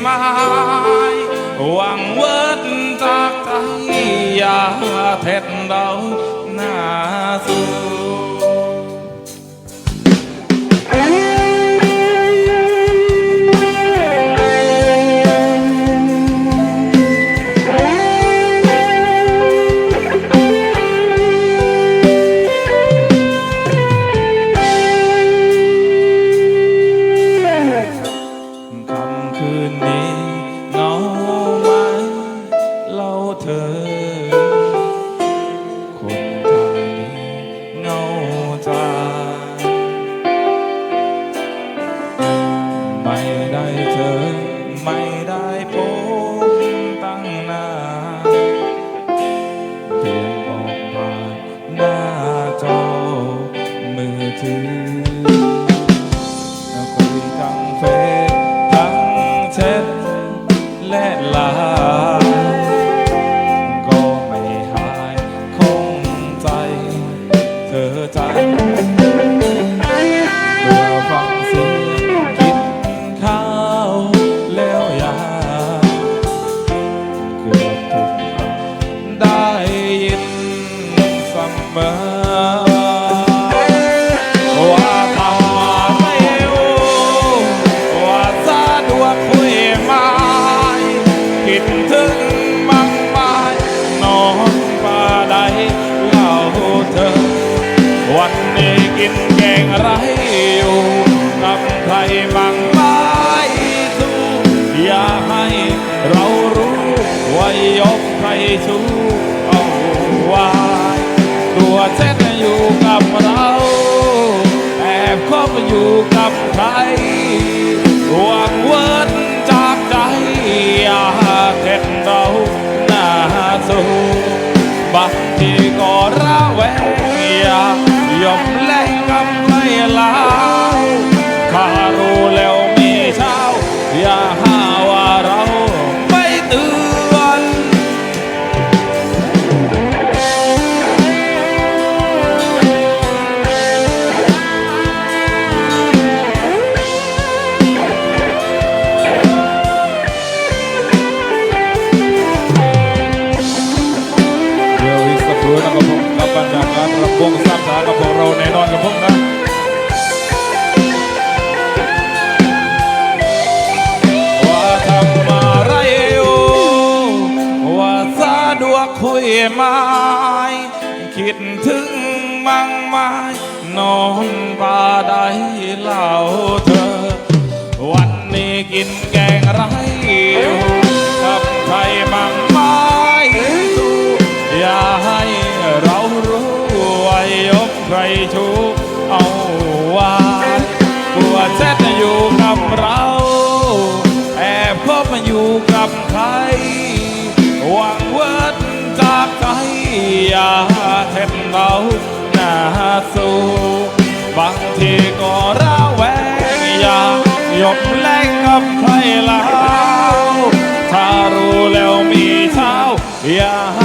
ไม้หวังเวิดจากใจอย่าเท็ดเราหน้าสู้ อ คนทางนี้เงาจางไม่ได้เจอไม่ ได้ยินเสมอว่าทำมายกใครชูเอาไว้ตัวเส้นอยู่กับเราแอบคบอยู่กับใครหวังเวินจากใจอย่าเท็ดเราหน้าสูบางทีก็ระแวง วงสามสากับพวกเราแน่นอนกับผมนะว่าทำอะไรอยู่ว่าสะดวกคุยไหมคิดถึงมั่งไหมนอนป่าใดเล่าเธอ วันนี้กินแก ใครชูเอาว่าปวดแซดอยู่กับเรา แอบพบมาอยู่กับใคร หวังเวิร์ดจากใจอย่าเท็มเราหน้าสู้บางทีก็ระแวงอย่าหยบแลงกับใครแล้วถ้ารู้แล้วมีเท้าอย่า